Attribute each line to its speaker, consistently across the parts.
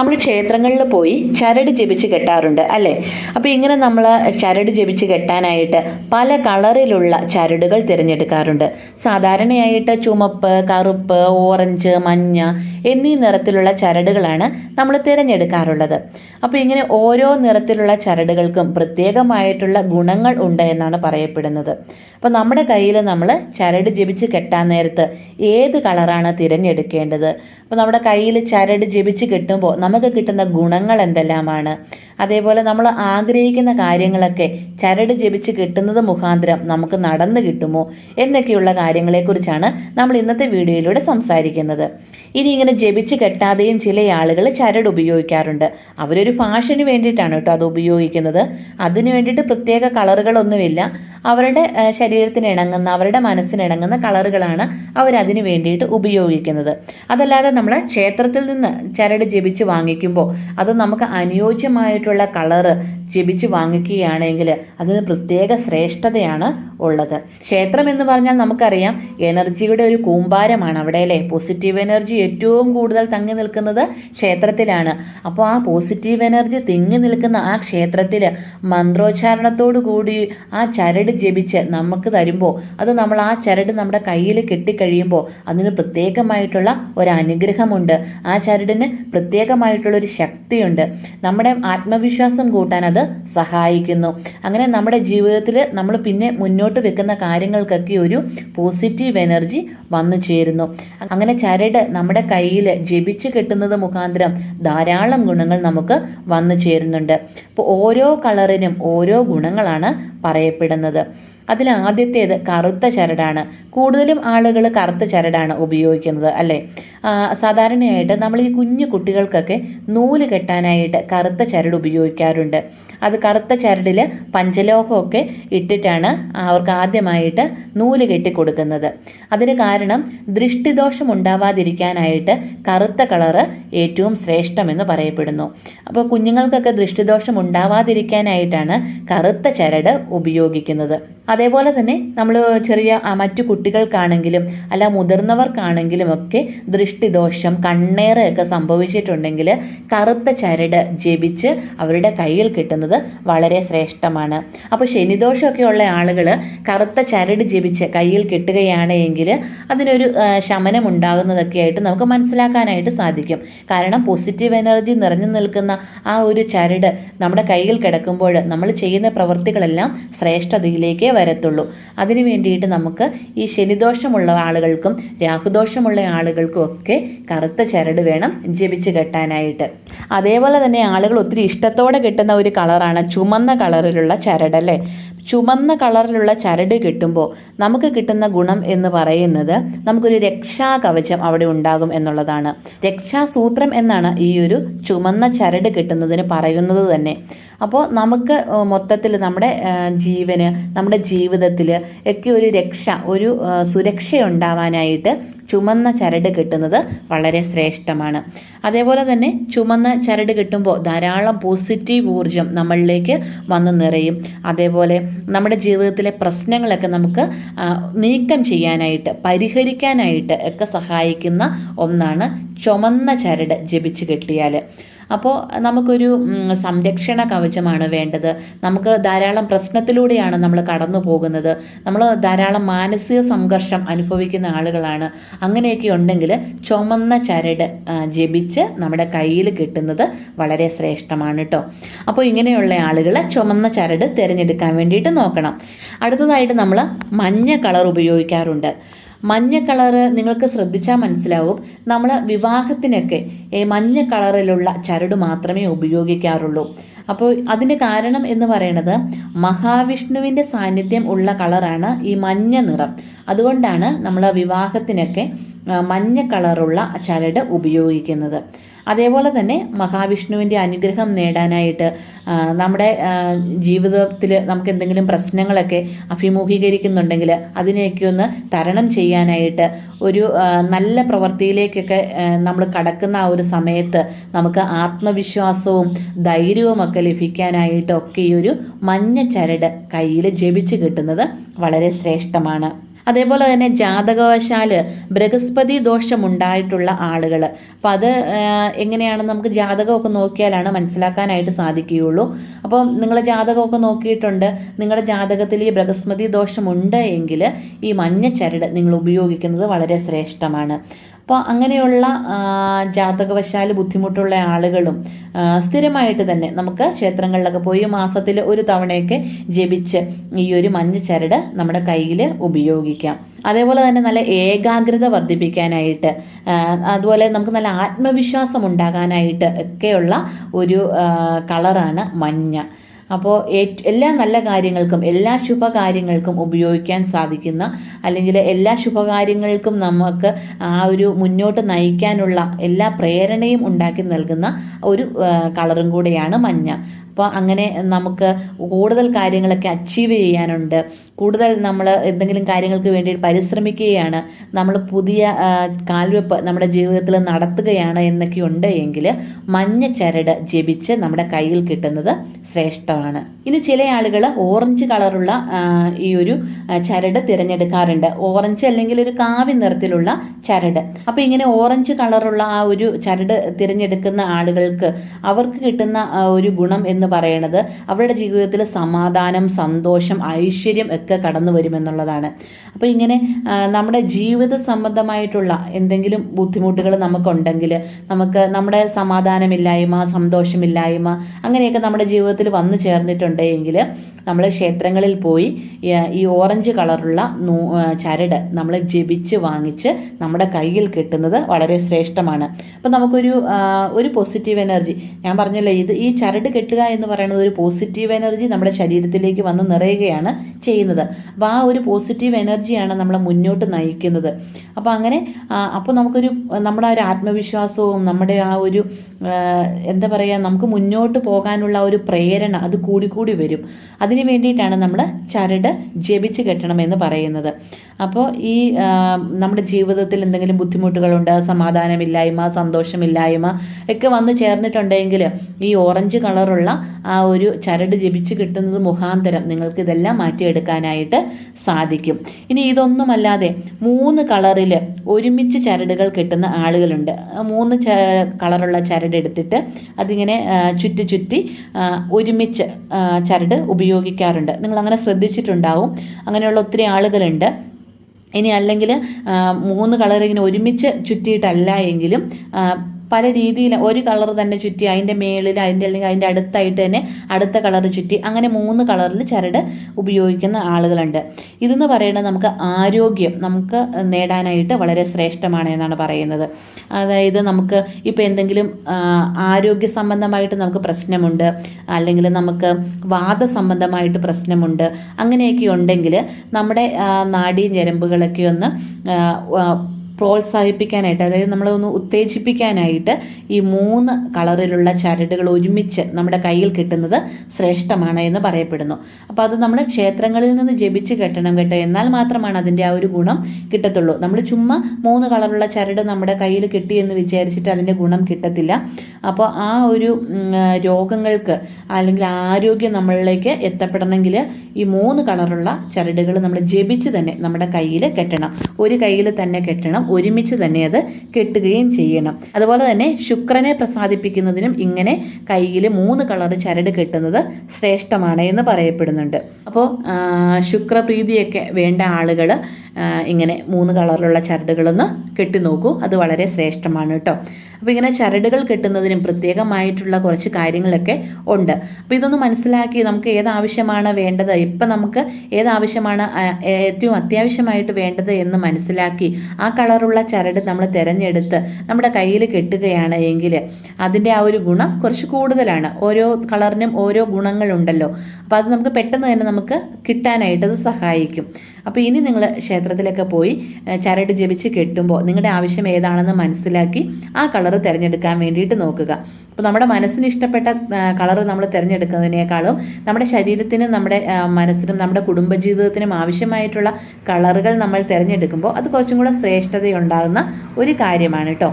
Speaker 1: നമ്മൾ ക്ഷേത്രങ്ങളിൽ പോയി ചരട് ജപിച്ച് കെട്ടാറുണ്ട് അല്ലേ? അപ്പോൾ ഇങ്ങനെ നമ്മൾ ചരട് ജപിച്ച് കെട്ടാനായിട്ട് പല കളറിലുള്ള ചരടുകൾ തിരഞ്ഞെടുക്കാറുണ്ട്. സാധാരണയായിട്ട് ചുമപ്പ് കറുപ്പ് ഓറഞ്ച് മഞ്ഞ എന്നീ നിറത്തിലുള്ള ചരടുകളാണ് നമ്മൾ തിരഞ്ഞെടുക്കാറുള്ളത്. അപ്പോൾ ഇങ്ങനെ ഓരോ നിറത്തിലുള്ള ചരടുകൾക്കും പ്രത്യേകമായിട്ടുള്ള ഗുണങ്ങൾ ഉണ്ട് എന്നാണ് പറയപ്പെടുന്നത്. അപ്പോൾ നമ്മുടെ കയ്യിൽ നമ്മൾ ചരട് ജപിച്ച് കെട്ടാൻ നേരത്ത് ഏത് കളറാണ് തിരഞ്ഞെടുക്കേണ്ടത്? അപ്പോൾ നമ്മുടെ കയ്യിൽ ചരട് ജപിച്ച് കെട്ടുമ്പോൾ നമുക്ക് കിട്ടുന്ന ഗുണങ്ങൾ എന്തെല്ലാമാണ്? അതേപോലെ നമ്മൾ ആഗ്രഹിക്കുന്ന കാര്യങ്ങളൊക്കെ ചരട് ജപിച്ച് കിട്ടുന്നത് മുഖാന്തരം നമുക്ക് നടന്നു കിട്ടുമോ? എന്നൊക്കെയുള്ള കാര്യങ്ങളെക്കുറിച്ചാണ് നമ്മൾ ഇന്നത്തെ വീഡിയോയിലൂടെ സംസാരിക്കുന്നത്. ഇനി ഇങ്ങനെ ജപിച്ച് കെട്ടാതെയും ചില ആളുകൾ ചരട് ഉപയോഗിക്കാറുണ്ട്. അവരൊരു ഫാഷന് വേണ്ടിയിട്ടാണ് കേട്ടോ അത് ഉപയോഗിക്കുന്നത്. അതിന് വേണ്ടിയിട്ട് പ്രത്യേക കളറുകളൊന്നുമില്ല. അവരുടെ ശരീരത്തിന് ഇണങ്ങുന്ന അവരുടെ മനസ്സിന് ഇണങ്ങുന്ന കളറുകളാണ് അവരതിന് വേണ്ടിയിട്ട് ഉപയോഗിക്കുന്നത്. അതല്ലാതെ നമ്മൾ ക്ഷേത്രത്തിൽ നിന്ന് ചരട് ജപിച്ച് വാങ്ങിക്കുമ്പോൾ അത് നമുക്ക് അനുയോജ്യമായിട്ടുള്ള കളറ് ജപിച്ച് വാങ്ങിക്കുകയാണെങ്കിൽ അതിന് പ്രത്യേക ശ്രേഷ്ഠതയാണ് ഉള്ളത്. ക്ഷേത്രം എന്ന് പറഞ്ഞാൽ നമുക്കറിയാം എനർജിയുടെ ഒരു കൂമ്പാരമാണ് അവിടെ അല്ലേ? പോസിറ്റീവ് എനർജി ഏറ്റവും കൂടുതൽ തങ്ങി നിൽക്കുന്നത് ക്ഷേത്രത്തിലാണ്. അപ്പോൾ ആ പോസിറ്റീവ് എനർജി തിങ്ങി നിൽക്കുന്ന ആ ക്ഷേത്രത്തിൽ മന്ത്രോച്ചാരണത്തോടു കൂടി ആ ചരട് ജപിച്ച് നമുക്ക് തരുമ്പോൾ അത് നമ്മൾ ആ ചരട് നമ്മുടെ കയ്യിൽ കെട്ടിക്കഴിയുമ്പോൾ അതിന് പ്രത്യേകമായിട്ടുള്ള ഒരു അനുഗ്രഹമുണ്ട്. ആ ചരടിന് പ്രത്യേകമായിട്ടുള്ള ഒരു ശക്തിയുണ്ട്. നമ്മുടെ ആത്മവിശ്വാസം കൂട്ടാൻ അത് സഹായിക്കുന്നു. അങ്ങനെ നമ്മുടെ ജീവിതത്തിൽ നമ്മൾ പിന്നെ മുന്നോട്ട് വെക്കുന്ന കാര്യങ്ങൾക്കൊക്കെ ഒരു പോസിറ്റീവ് എനർജി വന്നു ചേരുന്നു. അങ്ങനെ ചരട് നമ്മുടെ കയ്യിൽ ജപിച്ച് കെട്ടുന്നത് മുഖാന്തരം ധാരാളം ഗുണങ്ങൾ നമുക്ക് വന്നു ചേരുന്നുണ്ട്. അപ്പോൾ ഓരോ കളറിനും ഓരോ ഗുണങ്ങളാണ് പറയപ്പെടുന്നത്. അതിൽ ആദ്യത്തേത് കറുത്ത ചരടാണ്. കൂടുതലും ആളുകൾ കറുത്ത ചരടാണ് ഉപയോഗിക്കുന്നത് അല്ലേ? സാധാരണയായിട്ട് നമ്മൾ ഈ കുഞ്ഞു കുട്ടികൾക്കൊക്കെ നൂൽ കെട്ടാനായിട്ട് കറുത്ത ചരട് ഉപയോഗിക്കാറുണ്ട്. അത് കറുത്ത ചരടിൽ പഞ്ചലോഹമൊക്കെ ഇട്ടിട്ടാണ് അവർക്ക് ആദ്യമായിട്ട് നൂൽ കെട്ടി കൊടുക്കുന്നത് അതിന് കാരണം ദൃഷ്ടിദോഷം ഉണ്ടാവാതിരിക്കാനായിട്ട് കറുത്ത കളറ് ഏറ്റവും ശ്രേഷ്ഠമെന്ന് പറയപ്പെടുന്നു. അപ്പോൾ കുഞ്ഞുങ്ങൾക്കൊക്കെ ദൃഷ്ടിദോഷം ഉണ്ടാവാതിരിക്കാനായിട്ടാണ് കറുത്ത ചരട് ഉപയോഗിക്കുന്നത്. അതേപോലെ തന്നെ നമ്മൾ ചെറിയ മറ്റു കുട്ടികൾക്കാണെങ്കിലും അല്ല മുതിർന്നവർക്കാണെങ്കിലും ഒക്കെ ദൃഷ്ടിദോഷം കണ്ണേറൊക്കെ സംഭവിച്ചിട്ടുണ്ടെങ്കിൽ കറുത്ത ചരട് ജപിച്ച് അവരുടെ കയ്യിൽ കിട്ടുന്നത് വളരെ ശ്രേഷ്ഠമാണ്. അപ്പോൾ ശനിദോഷമൊക്കെ ഉള്ള ആളുകൾ കറുത്ത ചരട് ജപിച്ച് കയ്യിൽ കിട്ടുകയാണ് എങ്കിൽ അതിനൊരു ശമനം ഉണ്ടാകുന്നതൊക്കെ ആയിട്ട് നമുക്ക് മനസ്സിലാക്കാനായിട്ട് സാധിക്കും. കാരണം പോസിറ്റീവ് എനർജി നിറഞ്ഞു നിൽക്കുന്ന ആ ഒരു ചരട് നമ്മുടെ കയ്യിൽ കിടക്കുമ്പോൾ നമ്മൾ ചെയ്യുന്ന പ്രവൃത്തികളെല്ലാം ശ്രേഷ്ഠതയിലേക്കേ വരത്തുള്ളൂ. അതിനു വേണ്ടിയിട്ട് നമുക്ക് ഈ ശനിദോഷമുള്ള ആളുകൾക്കും രാഹുദോഷമുള്ള ആളുകൾക്കും ഒക്കെ കറുത്ത ചരട് വേണം ജപിച്ച് കെട്ടാനായിട്ട്. അതേപോലെ തന്നെ ആളുകൾ ഒത്തിരി ഇഷ്ടത്തോടെ കിട്ടുന്ന ഒരു കളറാണ് ചുമന്ന കളറിലുള്ള ചരടല്ലേ ചുമന്ന കളറിലുള്ള ചരട് കിട്ടുമ്പോൾ നമുക്ക് കിട്ടുന്ന ഗുണം എന്ന് പറയുന്നത് നമുക്കൊരു രക്ഷാ കവചം അവിടെ ഉണ്ടാകും എന്നുള്ളതാണ്. രക്ഷാസൂത്രം എന്നാണ് ഈ ഒരു ചുമന്ന ചരട് കിട്ടുന്നതിന് പറയുന്നത് തന്നെ. അപ്പോൾ നമുക്ക് മൊത്തത്തിൽ നമ്മുടെ ജീവന് നമ്മുടെ ജീവിതത്തിൽ ഒക്കെ ഒരു രക്ഷ ഒരു സുരക്ഷ ഉണ്ടാവാനായിട്ട് ചുമന്ന ചരട് കിട്ടുന്നത് വളരെ ശ്രേഷ്ഠമാണ്. അതേപോലെ തന്നെ ചുമന്ന ചരട് കിട്ടുമ്പോൾ ധാരാളം പോസിറ്റീവ് ഊർജം നമ്മളിലേക്ക് വന്ന് നിറയും. അതേപോലെ നമ്മുടെ ജീവിതത്തിലെ പ്രശ്നങ്ങളൊക്കെ നമുക്ക് നീക്കം ചെയ്യാനായിട്ട് പരിഹരിക്കാനായിട്ട് ഒക്കെ സഹായിക്കുന്ന ഒന്നാണ് ചുമന്ന ചരട് ജപിച്ച് കെട്ടിയാൽ അപ്പോൾ നമുക്കൊരു സംരക്ഷണ കവചമാണ് വേണ്ടത്. നമുക്ക് ധാരാളം പ്രശ്നത്തിലൂടെയാണ് നമ്മൾ കടന്നു പോകുന്നത്. നമ്മൾ ധാരാളം മാനസിക സംഘർഷം അനുഭവിക്കുന്ന ആളുകളാണ്. അങ്ങനെയൊക്കെ ഉണ്ടെങ്കിൽ ചുമന്ന ചരട് ജപിച്ച് നമ്മുടെ കയ്യിൽ കിട്ടുന്നത് വളരെ ശ്രേഷ്ഠമാണ് കേട്ടോ അപ്പോൾ ഇങ്ങനെയുള്ള ആളുകൾ ചുമന്ന ചരട് തിരഞ്ഞെടുക്കാൻ വേണ്ടിയിട്ട് നോക്കണം. അടുത്തതായിട്ട് നമ്മൾ മഞ്ഞ കളർ ഉപയോഗിക്കാറുണ്ട്. മഞ്ഞ കളറ് നിങ്ങൾക്ക് ശ്രദ്ധിച്ചാൽ മനസ്സിലാവും. നമ്മൾ വിവാഹത്തിനൊക്കെ മഞ്ഞ കളറിലുള്ള ചരട് മാത്രമേ ഉപയോഗിക്കാറുള്ളൂ. അപ്പോൾ അതിന്റെ കാരണം എന്ന് പറയുന്നത് മഹാവിഷ്ണുവിന്റെ സാന്നിധ്യം ഉള്ള കളറാണ് ഈ മഞ്ഞ നിറം. അതുകൊണ്ടാണ് നമ്മൾ വിവാഹത്തിനൊക്കെ മഞ്ഞ കളറുള്ള ചരട് ഉപയോഗിക്കുന്നത്. അതേപോലെ തന്നെ മഹാവിഷ്ണുവിന്റെ അനുഗ്രഹം നേടാനായിട്ട് നമ്മുടെ ജീവിതത്തിൽ നമുക്ക് എന്തെങ്കിലും പ്രശ്നങ്ങളൊക്കെ അഭിമുഖീകരിക്കുന്നുണ്ടെങ്കിൽ അതിനെയൊക്കെ ഒന്ന് തരണം ചെയ്യാനായിട്ട് ഒരു നല്ല പ്രവൃത്തിയിലേക്കൊക്കെ നമ്മൾ കടക്കുന്ന ആ ഒരു സമയത്ത് നമുക്ക് ആത്മവിശ്വാസവും ധൈര്യവും ഒക്കെ ലഭിക്കാനായിട്ടൊക്കെ ഈ ഒരു മഞ്ഞ ചരട് കയ്യിൽ ജപിച്ച് കിട്ടുന്നത് വളരെ ശ്രേഷ്ഠമാണ്. അതേപോലെ തന്നെ ജാതകവശാൽ ബൃഹസ്പതി ദോഷമുണ്ടായിട്ടുള്ള ആളുകൾ അപ്പോൾ അത് എങ്ങനെയാണെന്ന് നമുക്ക് ജാതകമൊക്കെ നോക്കിയാലാണ് മനസ്സിലാക്കാനായിട്ട് സാധിക്കുകയുള്ളൂ. അപ്പോൾ നിങ്ങൾ ജാതകമൊക്കെ നോക്കിയിട്ടുണ്ട്. നിങ്ങളുടെ ജാതകത്തിൽ ഈ ബൃഹസ്പതി ദോഷമുണ്ട് എങ്കിൽ ഈ മഞ്ഞ ചരട് നിങ്ങൾ ഉപയോഗിക്കുന്നത് വളരെ ശ്രേഷ്ഠമാണ്. അപ്പോൾ അങ്ങനെയുള്ള ജാതകവശാൽ ബുദ്ധിമുട്ടുള്ള ആളുകളും സ്ഥിരമായിട്ട് തന്നെ നമുക്ക് ക്ഷേത്രങ്ങളിലൊക്കെ പോയി മാസത്തിൽ ഒരു തവണയൊക്കെ ജപിച്ച് ഈ ഒരു മഞ്ഞ ചരട് നമ്മുടെ കയ്യിൽ ഉപയോഗിക്കാം. അതേപോലെ തന്നെ നല്ല ഏകാഗ്രത വർദ്ധിപ്പിക്കാനായിട്ട് അതുപോലെ നമുക്ക് നല്ല ആത്മവിശ്വാസം ഉണ്ടാകാനായിട്ട് ഒക്കെയുള്ള ഒരു കളറാണ് മഞ്ഞ. അപ്പോൾ എല്ലാ നല്ല കാര്യങ്ങൾക്കും എല്ലാ ശുഭകാര്യങ്ങൾക്കും ഉപയോഗിക്കാൻ സാധിക്കുന്ന അല്ലെങ്കിൽ എല്ലാ ശുഭകാര്യങ്ങൾക്കും നമുക്ക് ആ ഒരു മുന്നോട്ട് നയിക്കാനുള്ള എല്ലാ പ്രേരണയും ഉണ്ടാക്കി നൽകുന്ന ഒരു കളറും കൂടെയാണ് മഞ്ഞ. അപ്പോൾ അങ്ങനെ നമുക്ക് കൂടുതൽ കാര്യങ്ങളൊക്കെ അച്ചീവ് ചെയ്യാനുണ്ട്. കൂടുതൽ നമ്മൾ എന്തെങ്കിലും കാര്യങ്ങൾക്ക് വേണ്ടി പരിശ്രമിക്കുകയാണ് നമ്മൾ പുതിയ കാൽവെപ്പ് നമ്മുടെ ജീവിതത്തിൽ നടത്തുകയാണ് എന്നൊക്കെ ഉണ്ട് എങ്കിൽ മഞ്ഞ ചരട് ജപിച്ച് നമ്മുടെ കയ്യിൽ കിട്ടുന്നത് ശ്രേഷ്ഠമാണ്. ഇനി ചില ആളുകൾ ഓറഞ്ച് കളറുള്ള ഈ ഒരു ചരട് തിരഞ്ഞെടുക്കാറുണ്ട്. ഓറഞ്ച് അല്ലെങ്കിൽ ഒരു കാവി നിറത്തിലുള്ള ചരട്. അപ്പോൾ ഇങ്ങനെ ഓറഞ്ച് കളറുള്ള ആ ഒരു ചരട് തിരഞ്ഞെടുക്കുന്ന ആളുകൾക്ക് അവർക്ക് കിട്ടുന്ന ഒരു ഗുണം എന്ന് പറയുന്നത് അവരുടെ ജീവിതത്തിൽ സമാധാനം സന്തോഷം ഐശ്വര്യം ഒക്കെ കടന്നു വരുമെന്നുള്ളതാണ്. അപ്പോൾ ഇങ്ങനെ നമ്മുടെ ജീവിത സംബന്ധമായിട്ടുള്ള എന്തെങ്കിലും ബുദ്ധിമുട്ടുകൾ നമുക്കുണ്ടെങ്കിൽ നമുക്ക് നമ്മുടെ സമാധാനമില്ലായ്മ സന്തോഷമില്ലായ്മ അങ്ങനെയൊക്കെ നമ്മുടെ ജീവിതത്തിൽ വന്നു ചേർന്നിട്ടുണ്ടെങ്കിൽ നമ്മൾ ക്ഷേത്രങ്ങളിൽ പോയി ഈ ഓറഞ്ച് കളറുള്ള ചരട് നമ്മൾ ജപിച്ച് വാങ്ങിച്ച് നമ്മുടെ കയ്യിൽ കിട്ടുന്നത് വളരെ ശ്രേഷ്ഠമാണ്. അപ്പം നമുക്കൊരു ഒരു പോസിറ്റീവ് എനർജി ഞാൻ പറഞ്ഞല്ലോ ഇത് ഈ ചരട് കെട്ടുക എന്ന് പറയുന്നത് ഒരു പോസിറ്റീവ് എനർജി നമ്മുടെ ശരീരത്തിലേക്ക് വന്ന് നിറയുകയാണ് ചെയ്യുന്നത്. അപ്പോൾ ആ ഒരു പോസിറ്റീവ് എനർജിയാണ് നമ്മളെ മുന്നോട്ട് നയിക്കുന്നത്. അപ്പോൾ അങ്ങനെ അപ്പോൾ നമുക്കൊരു നമ്മുടെ ഒരു ആത്മവിശ്വാസവും നമ്മുടെ ആ ഒരു എന്താ പറയുക നമുക്ക് മുന്നോട്ട് പോകാനുള്ള ഒരു പ്രേരണ അത് കൂടിക്കൂടി വരും. അതിന് വേണ്ടിയിട്ടാണ് നമ്മൾ ചരട് ജപിച്ച് കെട്ടണമെന്ന് പറയുന്നത്. അപ്പോൾ ഈ നമ്മുടെ ജീവിതത്തിൽ എന്തെങ്കിലും ബുദ്ധിമുട്ടുകളുണ്ട് സമാധാനമില്ലായ്മ സന്തോഷമില്ലായ്മ ഒക്കെ വന്ന് ചേർന്നിട്ടുണ്ടെങ്കിൽ ഈ ഓറഞ്ച് കളറുള്ള ആ ഒരു ചരട് ജപിച്ച് കിട്ടുന്നത് മുഖാന്തരം നിങ്ങൾക്ക് ഇതെല്ലാം മാറ്റിയെടുക്കാനായിട്ട് സാധിക്കും. ഇനി ഇതൊന്നുമല്ലാതെ മൂന്ന് കളറിൽ ഒരുമിച്ച് ചരടുകൾ കിട്ടുന്ന ആളുകളുണ്ട്. മൂന്ന് കളറുള്ള ചരട് എടുത്തിട്ട് അതിങ്ങനെ ചുറ്റി ചുറ്റി ഒരുമിച്ച് ചരട് ഉപയോഗിക്കാറുണ്ട്. നിങ്ങൾ അങ്ങനെ ശ്രദ്ധിച്ചിട്ടുണ്ടാവും. അങ്ങനെയുള്ള ഒത്തിരി ആളുകളുണ്ട്. ഇനി അല്ലെങ്കിൽ മൂന്ന് കളർ ഇങ്ങനെ ഒരുമിച്ച് ചുറ്റിയിട്ടല്ല എങ്കിലും പല രീതിയിൽ ഒരു കളർ തന്നെ ചുറ്റി അതിന്റെ മേളിൽ അതിന്റെ അല്ലെങ്കിൽ അതിന്റെ അടുത്തായിട്ട് തന്നെ അടുത്ത കളർ ചുറ്റി അങ്ങനെ മൂന്ന് കളറിൽ ചരട് ഉപയോഗിക്കുന്ന ആളുകളുണ്ട്. ഇതെന്ന് പറയുന്നത് നമുക്ക് ആരോഗ്യം നമുക്ക് നേടാനായിട്ട് വളരെ ശ്രേഷ്ഠമാണ് എന്നാണ് പറയുന്നത്. അതായത് നമുക്ക് ഇപ്പോൾ എന്തെങ്കിലും ആരോഗ്യ സംബന്ധമായിട്ട് നമുക്ക് പ്രശ്നമുണ്ട് അല്ലെങ്കിൽ നമുക്ക് വാദ സംബന്ധമായിട്ട് പ്രശ്നമുണ്ട് അങ്ങനെയൊക്കെ ഉണ്ടെങ്കിൽ നമ്മുടെ നാടി ഞരമ്പുകളൊക്കെ ഒന്ന് പ്രോത്സാഹിപ്പിക്കാനായിട്ട് അതായത് നമ്മളൊന്ന് ഉത്തേജിപ്പിക്കാനായിട്ട് ഈ മൂന്ന് കളറിലുള്ള ചരടുകൾ ഒരുമിച്ച് നമ്മുടെ കയ്യിൽ കിട്ടുന്നത് ശ്രേഷ്ഠമാണ് എന്ന് പറയപ്പെടുന്നു. അപ്പോൾ അത് നമ്മൾ ക്ഷേത്രങ്ങളിൽ നിന്ന് ജപിച്ച് കെട്ടണം കേട്ടോ. എന്നാൽ മാത്രമാണ് അതിന്റെ ആ ഒരു ഗുണം കിട്ടത്തുള്ളൂ. നമ്മൾ ചുമ്മാ മൂന്ന് കളറുള്ള ചരട് നമ്മുടെ കയ്യിൽ കിട്ടി എന്ന് വിചാരിച്ചിട്ട് അതിന്റെ ഗുണം കിട്ടത്തില്ല. അപ്പോൾ ആ ഒരു രോഗങ്ങൾക്ക് അല്ലെങ്കിൽ ആരോഗ്യം നമ്മളിലേക്ക് എത്തപ്പെടണമെങ്കിൽ ഈ മൂന്ന് കളറുള്ള ചരടുകൾ നമ്മൾ ജപിച്ച് തന്നെ നമ്മുടെ കയ്യിൽ കെട്ടണം. ഒരു കയ്യിൽ തന്നെ കെട്ടണം ഒരുമിച്ച് തന്നെ അത് കെട്ടുകയും ചെയ്യണം. അതുപോലെ തന്നെ ശുക്രനെ പ്രസാദിപ്പിക്കുന്നതിനും ഇങ്ങനെ കയ്യിൽ മൂന്ന് കളർ ചരട് കെട്ടുന്നത് ശ്രേഷ്ഠമാണ് എന്ന് പറയപ്പെടുന്നുണ്ട്. അപ്പോൾ ശുക്രപ്രീതിയൊക്കെ വേണ്ട ആളുകൾ ഇങ്ങനെ മൂന്ന് കളറിലുള്ള ചരടുകളൊന്ന് കെട്ടി നോക്കൂ അത് വളരെ ശ്രേഷ്ഠമാണ് കേട്ടോ. അപ്പോൾ ഇങ്ങനെ ചരടുകൾ കെട്ടുന്നതിനും പ്രത്യേകമായിട്ടുള്ള കുറച്ച് കാര്യങ്ങളൊക്കെ ഉണ്ട്. അപ്പോൾ ഇതൊന്ന് മനസ്സിലാക്കി നമുക്ക് ഏത് ആവശ്യമാണ് വേണ്ടത് ഇപ്പം നമുക്ക് ഏത് ആവശ്യമാണ് ഏറ്റവും അത്യാവശ്യമായിട്ട് വേണ്ടത് എന്ന് മനസ്സിലാക്കി ആ കളറുള്ള ചരട് നമ്മൾ തിരഞ്ഞെടുത്ത് നമ്മുടെ കയ്യിൽ കെട്ടുകയാണ് എങ്കിൽ അതിന്റെ ആ ഒരു ഗുണം കുറച്ച് കൂടുതലാണ്. ഓരോ കളറിനും ഓരോ ഗുണങ്ങളുണ്ടല്ലോ. അപ്പോൾ അത് നമുക്ക് പെട്ടെന്ന് തന്നെ നമുക്ക് കിട്ടാനായിട്ട് അത് സഹായിക്കും. അപ്പോൾ ഇനി നിങ്ങൾ ക്ഷേത്രത്തിലൊക്കെ പോയി ചരട് ജപിച്ച് കെട്ടുമ്പോൾ നിങ്ങളുടെ ആവശ്യം ഏതാണെന്ന് മനസ്സിലാക്കി ആ കളർ തിരഞ്ഞെടുക്കാൻ വേണ്ടിയിട്ട് നോക്കുക. അപ്പോൾ നമ്മുടെ മനസ്സിന് ഇഷ്ടപ്പെട്ട കളർ നമ്മൾ തിരഞ്ഞെടുക്കുന്നതിനേക്കാളും നമ്മുടെ ശരീരത്തിനും നമ്മുടെ മനസ്സിനും നമ്മുടെ കുടുംബജീവിതത്തിനും ആവശ്യമായിട്ടുള്ള കളറുകൾ നമ്മൾ തിരഞ്ഞെടുക്കുമ്പോൾ അത് കുറച്ചും കൂടെ ശ്രേഷ്ഠതയുണ്ടാകുന്ന ഒരു കാര്യമാണ് കേട്ടോ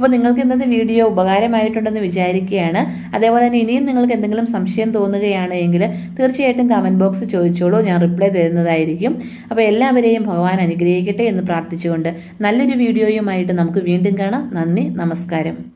Speaker 1: അപ്പോൾ നിങ്ങൾക്ക് ഇന്നത്തെ വീഡിയോ ഉപകാരമായിട്ടുണ്ടെന്ന് വിചാരിക്കുകയാണ്. അതേപോലെ തന്നെ ഇനിയും നിങ്ങൾക്ക് എന്തെങ്കിലും സംശയം തോന്നുകയാണ് എങ്കിൽ തീർച്ചയായിട്ടും കമന്റ് ബോക്സ് ചോദിച്ചോളൂ. ഞാൻ റിപ്ലൈ തരുന്നതായിരിക്കും. അപ്പോൾ എല്ലാവരെയും ഭഗവാൻ അനുഗ്രഹിക്കട്ടെ എന്ന് പ്രാർത്ഥിച്ചുകൊണ്ട് നല്ലൊരു വീഡിയോയുമായിട്ട് നമുക്ക് വീണ്ടും കാണാം. നന്ദി നമസ്കാരം.